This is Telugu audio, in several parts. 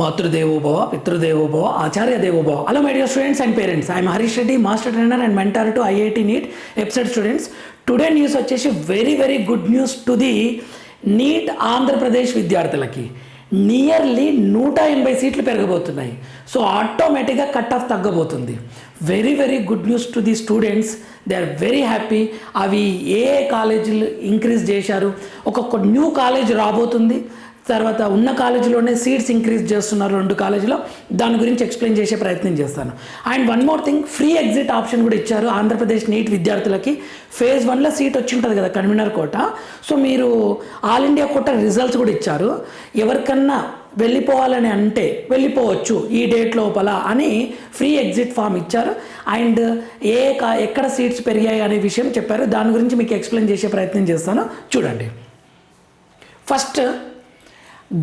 మాతృదేవోభవ పితృదేవోభవ ఆచార్య దేవోభవ hello my dear students and parents I'm Harish Reddy master trainer and mentor to IIT NEET episode students today news వచ్చేసి very very good news to the NEET Andhra Pradesh విద్యార్థులకి. నియర్లీ నూట ఎనభై సీట్లు పెరగబోతున్నాయి. సో ఆటోమేటిక్గా cut off తగ్గబోతుంది. Very very good news to the students they are very happy అవి ఏ ఏ కాలేజీలు ఇంక్రీజ్ చేశారు? ఒక న్యూ కాలేజ్ రాబోతుంది. తర్వాత ఉన్న కాలేజీలోనే సీట్స్ ఇంక్రీజ్ చేస్తున్నారు రెండు కాలేజీలో. దాని గురించి ఎక్స్ప్లెయిన్ చేసే ప్రయత్నం చేస్తాను. And one more thing free exit option కూడా ఇచ్చారు ఆంధ్రప్రదేశ్ నీట్ విద్యార్థులకి. ఫేజ్ వన్లో సీట్ వచ్చి ఉంటుంది కదా కన్వీనర్ కోట. సో మీరు ఆల్ ఇండియా కోట రిజల్ట్స్ కూడా ఇచ్చారు. ఎవరికన్నా వెళ్ళిపోవాలని అంటే వెళ్ళిపోవచ్చు ఈ డేట్ లోపల అని ఫ్రీ ఎగ్జిట్ ఫామ్ ఇచ్చారు. అండ్ ఏ కా ఎక్కడ సీట్స్ పెరిగాయి అనే విషయం చెప్పారు. దాని గురించి మీకు ఎక్స్ప్లెయిన్ చేసే ప్రయత్నం చేస్తాను. చూడండి. ఫస్ట్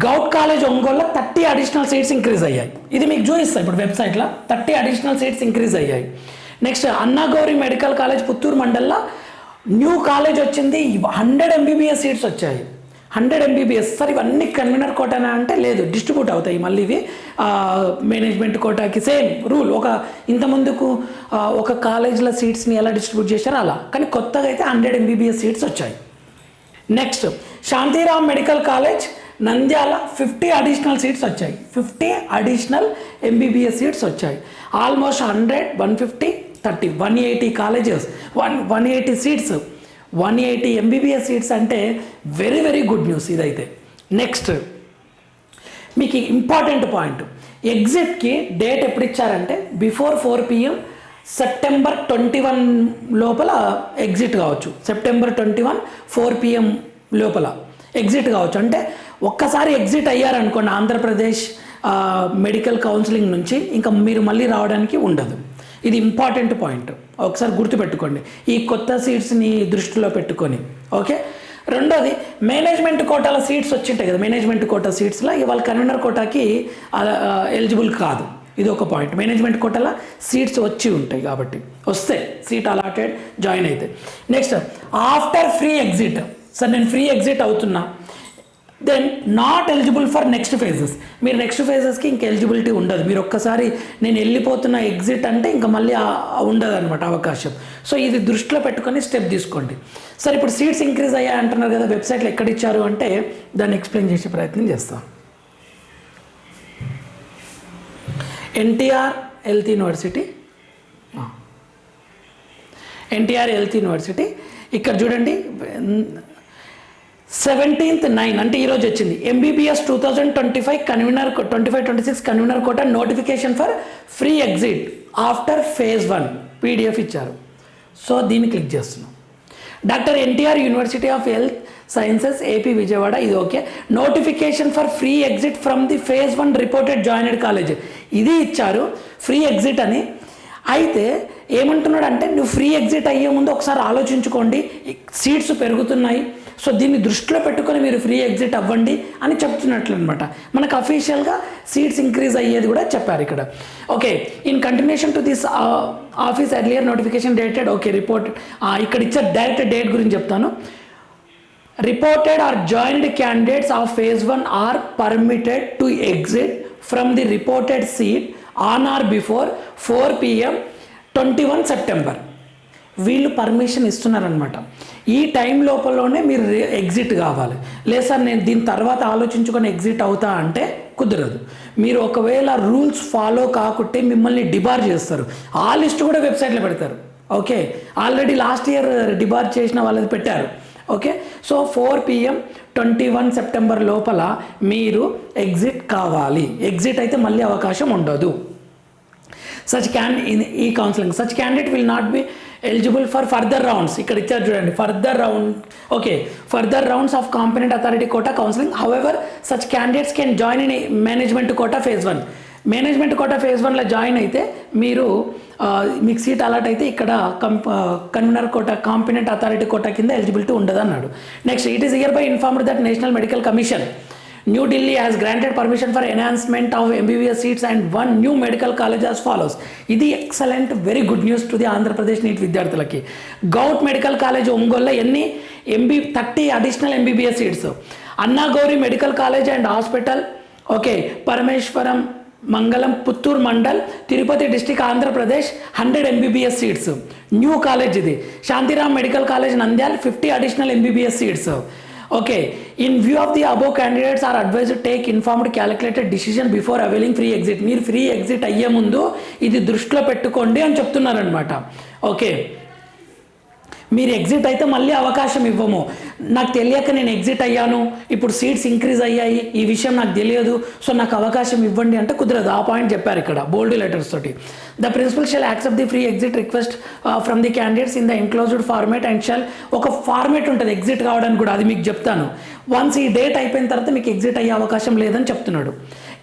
గౌట్ కాలేజ్ ఒంగోలులో థర్టీ అడిషనల్ సీట్స్ ఇంక్రీజ్ అయ్యాయి. ఇది మీకు చూపిస్తాయి ఇప్పుడు వెబ్సైట్లో. థర్టీ అడిషనల్ సీట్స్ ఇంక్రీజ్ అయ్యాయి. Next Annagowri medical college Puttur మండల్లో న్యూ కాలేజ్ వచ్చింది. హండ్రెడ్ ఎంబీబీఎస్ సీట్స్ వచ్చాయి. హండ్రెడ్ ఎంబీబీఎస్ సార్ ఇవన్నీ కన్వీనర్ కోటానా అంటే లేదు డిస్ట్రిబ్యూట్ అవుతాయి మళ్ళీ ఇవి. మేనేజ్మెంట్ కోటాకి సేమ్ రూల్. ఒక ఇంత ముందుకు ఒక కాలేజ్లో సీట్స్ని ఎలా డిస్ట్రిబ్యూట్ చేశారో అలా. కానీ కొత్తగా అయితే హండ్రెడ్ ఎంబీబీఎస్ సీట్స్ వచ్చాయి. Next Shantiram medical college Nandyal fifty additional seats వచ్చాయి. ఫిఫ్టీ అడిషనల్ ఎంబీబీఎస్ సీట్స్ వచ్చాయి. Almost hundred one fifty thirty one eighty colleges one one eighty seats one eighty MBBS seats అంటే వెరీ వెరీ గుడ్ న్యూస్ ఇదైతే. నెక్స్ట్ మీకు ఇంపార్టెంట్ పాయింట్ ఎగ్జిట్కి డేట్ ఎప్పుడు ఇచ్చారంటే before four PM September twenty one లోపల ఎగ్జిట్ కావచ్చు. September twenty one four PM లోపల. ఎగ్జిట్ కావచ్చు. అంటే ఒక్కసారి ఎగ్జిట్ అయ్యారనుకోండి ఆంధ్రప్రదేశ్ మెడికల్ కౌన్సిలింగ్ నుంచి ఇంకా మీరు మళ్ళీ రావడానికి ఉండదు. ఇది ఇంపార్టెంట్ పాయింట్. ఒకసారి గుర్తుపెట్టుకోండి. ఈ కొత్త సీట్స్ని దృష్టిలో పెట్టుకొని ఓకే? రెండోది మేనేజ్మెంట్ కోటాల సీట్స్ వచ్చింటాయి కదా. మేనేజ్మెంట్ కోటా సీట్స్లో ఇవాళ కన్వీనర్ కోటాకి ఎలిజిబుల్ కాదు. ఇది ఒక పాయింట్. మేనేజ్మెంట్ కోటాల సీట్స్ వచ్చి ఉంటాయి కాబట్టి. వస్తే సీట్ అలాటెడ్ జాయిన్ అయితే. Next after free exit. Sir నేను ఫ్రీ ఎగ్జిట్ అవుతున్నా. Then not eligible for next phases మీరు నెక్స్ట్ ఫేజెస్కి ఇంక ఎలిజిబిలిటీ ఉండదు. మీరు ఒక్కసారి నేను వెళ్ళిపోతున్న ఎగ్జిట్ అంటే ఇంకా మళ్ళీ ఉండదు అనమాట అవకాశం. సో ఇది దృష్టిలో పెట్టుకొని స్టెప్ తీసుకోండి. సార్ ఇప్పుడు సీట్స్ ఇంక్రీజ్ అయ్యాయి అంటున్నారు కదా వెబ్సైట్లో ఎక్కడ ఇచ్చారు అంటే దాన్ని ఎక్స్ప్లెయిన్ చేసే ప్రయత్నం చేస్తాం. NTR health university NTR health university ఇక్కడ చూడండి సెవెంటీన్త్ నైన్ అంటే ఈరోజు వచ్చింది. MBBS two thousand twenty five convener twenty five twenty six convener quota notification for free exit after phase one PDF ఇచ్చారు. సో దీన్ని క్లిక్ చేస్తున్నాం. Doctor NTR university of health sciences AP Vijayawada ఇది okay notification for free exit from the phase one reported joined college ఇది ఇచ్చారు ఫ్రీ ఎగ్జిట్ అని. అయితే ఏమంటున్నాడు అంటే నువ్వు ఫ్రీ ఎగ్జిట్ అయ్యే ముందు ఒకసారి ఆలోచించుకోండి. సీట్స్ పెరుగుతున్నాయి. సో దీన్ని దృష్టిలో పెట్టుకొని మీరు ఫ్రీ ఎగ్జిట్ అవ్వండి అని చెప్తున్నట్లు అనమాట మనకు అఫీషియల్గా సీట్స్ ఇంక్రీజ్ అయ్యేది కూడా చెప్పారు ఇక్కడ. Okay in continuation to this office earlier notification dated okay report ఇక్కడ ఇచ్చే డైరెక్ట్ డేట్ గురించి చెప్తాను. Reported or joint candidates of phase one are permitted to exit from the reported seat on or before four PM twenty one September వీళ్ళు పర్మిషన్ ఇస్తున్నారనమాట ఈ టైం లోపలనే మీరు ఎగ్జిట్ కావాలి. లేదు సార్ నేను దీని తర్వాత ఆలోచించుకొని ఎగ్జిట్ అవుతా అంటే కుదరదు. మీరు ఒకవేళ రూల్స్ ఫాలో కాకుంటే మిమ్మల్ని డిబార్ చేస్తారు. ఆ లిస్ట్ కూడా వెబ్సైట్లో పెడతారు. Okay? Already last year debar చేసిన వాళ్ళది పెట్టారు. Okay? So four PM twenty one September లోపల మీరు ఎగ్జిట్ కావాలి. ఎగ్జిట్ అయితే మళ్ళీ అవకాశం ఉండదు. సచ్ క్యాన్ ఇన్ ఈ counselling such candidate will not be eligible for further rounds ఇక్కడ ఇచ్చారు చూడండి further round okay further rounds of competent authority quota counselling however such candidates can join in management quota phase one management quota phase వన్లో జాయిన్ అయితే మీరు మీకు సీట్ అలాట్ అయితే ఇక్కడ కంప్ convener quota competent authority quota కింద ఎలిజిబిలిటీ ఉండదు అన్నాడు next it is hereby informed that national medical commission new Delhi has granted permission for enhancement of MBBS seats and one new medical college as follows ఇది excellent very good news to the Andhra Pradesh NEET విద్యార్థులకి. గౌట్ మెడికల్ కాలేజ్ ఒంగోల్లో ఎన్ని? MB thirty additional MBBS seats Anna Gowri medical college and hospital okay Parameswaram Mangalam Puttur mandal Tirupati district Andhra Pradesh hundred MBBS seats new college ఇది. Santhiram medical college Nandyal fifty additional MBBS seats okay in view of the above candidates are advise take informed calculated decision before availing free exit మీరు ఫ్రీ ఎగ్జిట్ అయ్యే ముందు ఇది దృష్టిలో పెట్టుకోండి అని చెప్తున్నారనమాట ఓకే మీరు ఎగ్జిట్ అయితే మళ్ళీ అవకాశం ఇవ్వము. నాకు తెలియక నేను ఎగ్జిట్ అయ్యాను. ఇప్పుడు సీట్స్ ఇంక్రీజ్ అయ్యాయి. ఈ విషయం నాకు తెలియదు. సో నాకు అవకాశం ఇవ్వండి అంటే కుదరదు. ఆ పాయింట్ చెప్పారు ఇక్కడ బోల్డ్ లెటర్స్ తోటి. The principal shall accept the free exit request from the candidates in the enclosed format and shall ఒక ఫార్మేట్ ఉంటుంది ఎగ్జిట్ కావడానికి కూడా అది మీకు చెప్తాను. వన్స్ ఈ డేట్ అయిపోయిన తర్వాత మీకు ఎగ్జిట్ అయ్యే అవకాశం లేదని చెప్తున్నాడు.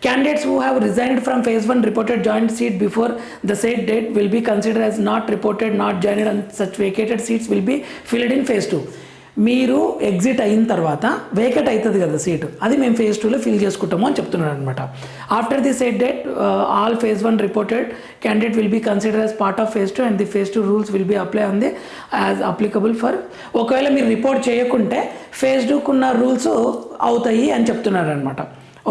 Candidates who have resigned from phase 1 reported joint seat before the said date will be considered as not reported, not joined and such vacated seats will be filled in phase 2. మీరు ఎగ్జిట్ అయిన తర్వాత వేకెట్ అవుతుంది కదా సీటు అది మేము ఫేజ్ టూలో ఫిల్ చేసుకుంటాము అని చెప్తున్నాడు అనమాట after the set date all phase one reported candidate will be consider as part of phase two and the phase two rules will be apply అంది యాజ్ అప్లికబుల్ ఫర్ ఒకవేళ మీరు రిపోర్ట్ చేయకుంటే ఫేజ్ టూకున్న రూల్స్ అవుతాయి అని చెప్తున్నారు అనమాట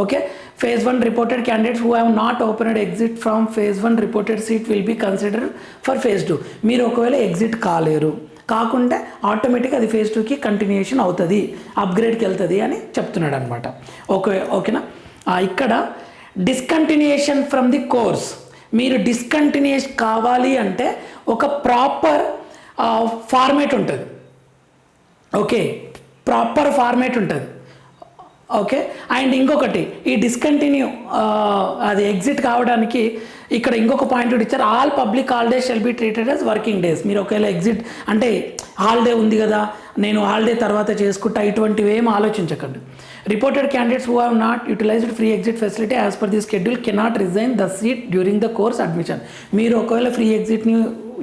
okay phase 1 reported candidates who have not opened exit from phase 1 reported seat will be considered for phase 2 మీరు ఒకవేళ ఎగ్జిట్ కాలేరు కాకుండా ఆటోమేటిక్గా అది ఫేజ్ టూకి కంటిన్యూషన్ అవుతుంది అప్గ్రేడ్కి వెళ్తుంది అని చెప్తున్నాడు అనమాట ఓకే ఓకేనా? ఇక్కడ డిస్కంటిన్యూషన్ ఫ్రమ్ ది కోర్స్ మీరు డిస్కంటిన్యూస్ కావాలి అంటే ఒక ప్రాపర్ ఫార్మేట్ ఉంటుంది. ఓకే ప్రాపర్ ఫార్మేట్ ఉంటుంది. ఓకే అండ్ ఇంకొకటి ఈ డిస్కంటిన్యూ అది ఎగ్జిట్ కావడానికి ఇక్కడ ఇంకొక పాయింట్ ఇచ్చారు. All public holiday shall be treated as working days మీరు ఒకవేళ ఎగ్జిట్ అంటే హాలిడే ఉంది కదా నేను హాలిడే తర్వాత చేసుకుంటా ఇటువంటివి ఏం ఆలోచించకండి. Reported candidates who have not utilized free exit facility as per the schedule cannot resign the seat during the course admission మీరు ఒకవేళ ఫ్రీ ఎగ్జిట్ని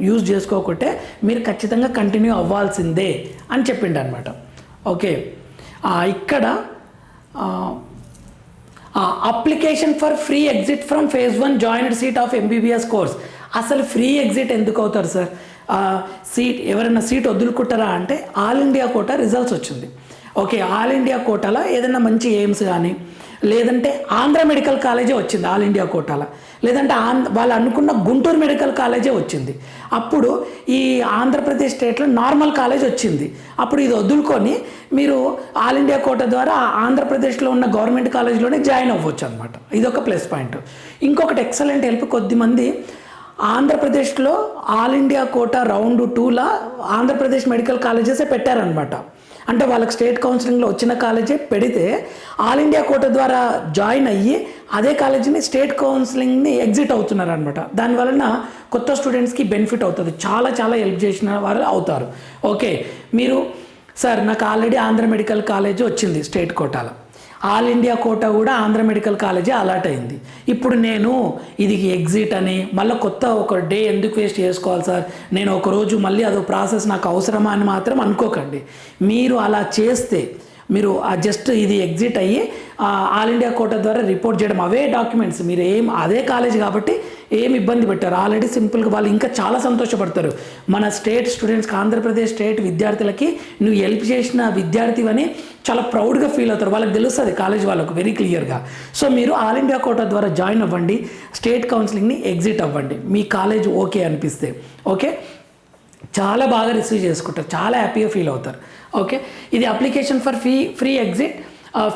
యూజ్ చేసుకోకుంటే మీరు ఖచ్చితంగా కంటిన్యూ అవ్వాల్సిందే అని చెప్పిండు అనమాట ఓకే ఇక్కడ application for free exit from phase one joint seat of MBBS course అసలు ఫ్రీ ఎగ్జిట్ ఎందుకు అవుతారు సార్ సీట్ ఎవరైనా సీట్ వదులుకుంటారా అంటే ఆల్ ఇండియా కోటా రిజల్ట్స్ వచ్చింది. ఓకే ఆల్ ఇండియా కోటాలో ఏదైనా మంచి ఎయిమ్స్ కానీ లేదంటే ఆంధ్ర మెడికల్ కాలేజే వచ్చింది ఆల్ ఇండియా కోటాలో. లేదంటే ఆంధ్ర వాళ్ళు అనుకున్న గుంటూరు మెడికల్ కాలేజే వచ్చింది. అప్పుడు ఈ ఆంధ్రప్రదేశ్ స్టేట్లో నార్మల్ కాలేజ్ వచ్చింది. అప్పుడు ఇది వదులుకొని మీరు ఆల్ ఇండియా కోట ద్వారా ఆంధ్రప్రదేశ్లో ఉన్న గవర్నమెంట్ కాలేజ్లోనే జాయిన్ అవ్వచ్చు అనమాట ఇది ఒక ప్లస్ పాయింట్. ఇంకొకటి ఎక్సలెంట్ హెల్ప్ కొద్దిమంది ఆంధ్రప్రదేశ్లో ఆల్ ఇండియా కోట రౌండ్ టూలా ఆంధ్రప్రదేశ్ మెడికల్ కాలేజెసే పెట్టారనమాట అంటే వాళ్ళకి స్టేట్ కౌన్సిలింగ్లో వచ్చిన కాలేజే పెడితే ఆల్ ఇండియా కోట ద్వారా జాయిన్ అయ్యి అదే కాలేజీని స్టేట్ కౌన్సిలింగ్ని ఎగ్జిట్ అవుతున్నారు అనమాట దానివలన కొత్త స్టూడెంట్స్కి బెనిఫిట్ అవుతుంది. చాలా చాలా హెల్ప్ చేసిన వారు అవుతారు. ఓకే. మీరు సార్ నాకు ఆల్రెడీ ఆంధ్ర మెడికల్ కాలేజ్ వచ్చింది స్టేట్ కోటాలో. ఆల్ ఇండియా కోట కూడా ఆంధ్ర మెడికల్ కాలేజీ అలాట్ అయింది. ఇప్పుడు నేను ఇది ఎగ్జిట్ అని మళ్ళీ కొత్త ఒక డే ఎందుకు వేస్ట్ చేసుకోవాలి సార్? నేను ఒక రోజు మళ్ళీ అదో ప్రాసెస్ నాకు అవసరమా అని మాత్రం అనుకోకండి. మీరు అలా చేస్తే మీరు ఆ జస్ట్ ఇది ఎగ్జిట్ అయ్యి ఆల్ ఇండియా కోట ద్వారా రిపోర్ట్ చేయడం అవే డాక్యుమెంట్స్. మీరు ఏం అదే కాలేజ్ కాబట్టి ఏమి ఇబ్బంది పెట్టారు? ఆల్రెడీ సింపుల్గా వాళ్ళు ఇంకా చాలా సంతోషపడతారు. మన స్టేట్ స్టూడెంట్స్కి ఆంధ్రప్రదేశ్ స్టేట్ విద్యార్థులకి నువ్వు హెల్ప్ చేసిన విద్యార్థివని చాలా ప్రౌడ్గా ఫీల్ అవుతారు. వాళ్ళకి తెలుస్తుంది కాలేజ్ వాళ్ళకు వెరీ క్లియర్గా సో మీరు ఆల్ ఇండియా కోటా ద్వారా జాయిన్ అవ్వండి. స్టేట్ కౌన్సిలింగ్ని ఎగ్జిట్ అవ్వండి. మీ కాలేజ్ ఓకే అనిపిస్తే. ఓకే చాలా బాగా రిసీవ్ చేసుకుంటారు. చాలా హ్యాపీగా ఫీల్ అవుతారు. ఓకే ఇది application for fee free exit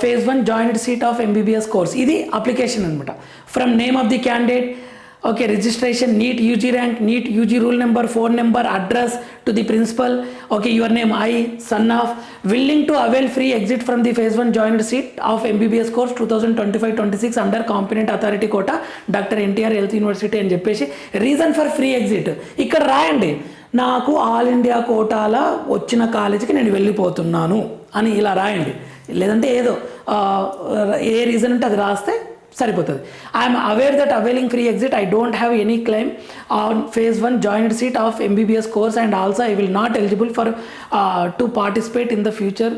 phase one joint seat of MBBS course ఇది అప్లికేషన్ అనమాట from name of the candidate okay registration NEET UG rank NEET UG roll number phone number address to the principal okay your name I son of willing to avail free exit from the phase one joint seat of MBBS course two thousand twenty five twenty six under competent authority quota doctor NTR health university అని చెప్పేసి రీజన్ ఫర్ ఫ్రీ ఎగ్జిట్ ఇక్కడ రాయండి నాకు ఆల్ ఇండియా కోటాల వచ్చిన కాలేజీకి నేను వెళ్ళిపోతున్నాను అని ఇలా రాయండి. లేదంటే ఏదో ఏ రీజన్ ఉంటే అది రాస్తే సరిపోతుంది. I'm aware that availing free exit I don't have any claim on phase one joint seat of MBBS course and also I will not eligible for to participate in the future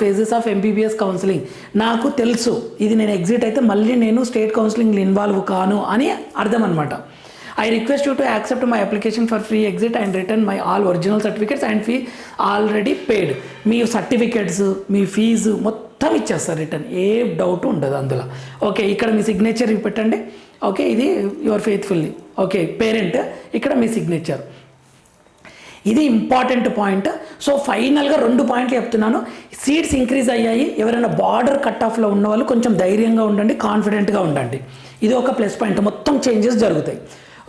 phases of MBBS counselling నాకు తెలుసు. ఇది నేను ఎగ్జిట్ అయితే మళ్ళీ నేను స్టేట్ కౌన్సిలింగ్లో ఇన్వాల్వ్ కాను అని అర్థం అనమాట I request you to accept my application for free exit and return my all original certificates and fee already paid me certificates మీ ఫీజు మొత్తం ఇచ్చేస్తారు రిటర్న్ ఏ డౌట్ ఉండదు అందులో. ఓకే ఇక్కడ మీ సిగ్నేచర్ పెట్టండి. ఓకే ఇది యువర్ ఫెయిత్ఫుల్లీ ఓకే పేరెంట్ ఇక్కడ మీ సిగ్నేచర్ ఇది ఇంపార్టెంట్ పాయింట్ సో ఫైనల్గా రెండు పాయింట్లు చెప్తున్నాను. సీట్స్ ఇంక్రీజ్ అయ్యాయి. ఎవరైనా బార్డర్ కట్ ఆఫ్లో ఉన్న వాళ్ళు కొంచెం ధైర్యంగా ఉండండి కాన్ఫిడెంట్గా ఉండండి. ఇది ఒక ప్లస్ పాయింట్ మొత్తం చేంజెస్ జరుగుతాయి.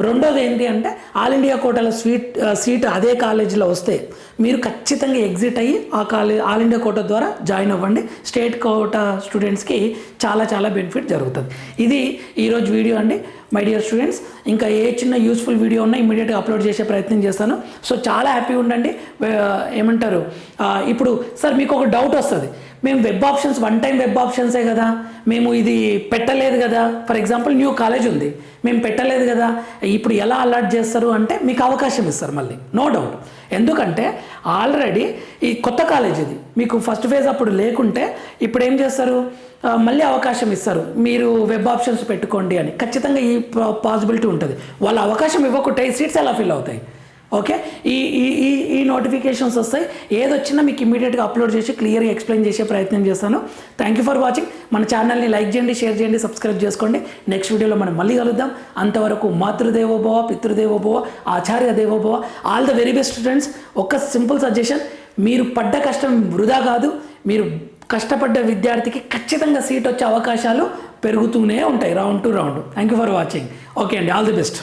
రెండోది ఏంటి అంటే ఆల్ ఇండియా కోటాలో స్వీట్ సీట్ అదే కాలేజీలో వస్తే మీరు ఖచ్చితంగా ఎగ్జిట్ అయ్యి ఆ కాలేజ్ ఆల్ ఇండియా కోట ద్వారా జాయిన్ అవ్వండి. స్టేట్ కోటా స్టూడెంట్స్కి చాలా చాలా బెనిఫిట్ జరుగుతుంది. ఇది ఈరోజు వీడియో అండి. మై డియర్ స్టూడెంట్స్ ఇంకా ఏ చిన్న యూస్ఫుల్ వీడియో ఉన్నా ఇమీడియట్గా అప్లోడ్ చేసే ప్రయత్నం చేస్తాను. సో చాలా హ్యాపీగా ఉండండి. ఏమంటారు? ఇప్పుడు సార్ మీకు ఒక డౌట్ వస్తుంది. మేము web options one time web ఆప్షన్సే కదా. మేము ఇది పెట్టలేదు కదా. ఫర్ ఎగ్జాంపుల్ న్యూ కాలేజ్ ఉంది. మేము పెట్టలేదు కదా. ఇప్పుడు ఎలా అలర్ట్ చేస్తారు అంటే మీకు అవకాశం ఇస్తారు మళ్ళీ. నో డౌట్ ఎందుకంటే ఆల్రెడీ ఈ కొత్త కాలేజ్ ఇది. మీకు ఫస్ట్ ఫేజ్ అప్పుడు లేకుంటే ఇప్పుడు ఏం చేస్తారు? మళ్ళీ అవకాశం ఇస్తారు. మీరు వెబ్ ఆప్షన్స్ పెట్టుకోండి అని. ఖచ్చితంగా ఈ పాసిబిలిటీ ఉంటుంది. వాళ్ళ అవకాశం ఇవ్వకుంటే ఈ సీట్స్ ఎలా ఫిల్ అవుతాయి? ఓకే? ఈ ఈ ఈ ఈ నోటిఫికేషన్స్ వస్తాయి. ఏదొచ్చినా మీకు ఇమీడియట్గా అప్లోడ్ చేసి క్లియర్గా ఎక్స్ప్లెయిన్ చేసే ప్రయత్నం చేస్తాను. థ్యాంక్ యూ ఫర్ వాచింగ్ మన ఛానల్ని లైక్ చేయండి షేర్ చేయండి సబ్స్క్రైబ్ చేసుకోండి. నెక్స్ట్ వీడియోలో మనం మళ్ళీ కలుద్దాం. అంతవరకు మాతృదేవోభవ పితృదేవోభవ ఆచార్య దేవోభవ. All the very best students ఒక సింపుల్ సజెషన్ మీరు పడ్డ కష్టం వృధా కాదు. మీరు కష్టపడ్డ విద్యార్థికి ఖచ్చితంగా సీట్ వచ్చే అవకాశాలు పెరుగుతూనే ఉంటాయి. Round to round thank you for watching okay అండి ఆల్ ది బెస్ట్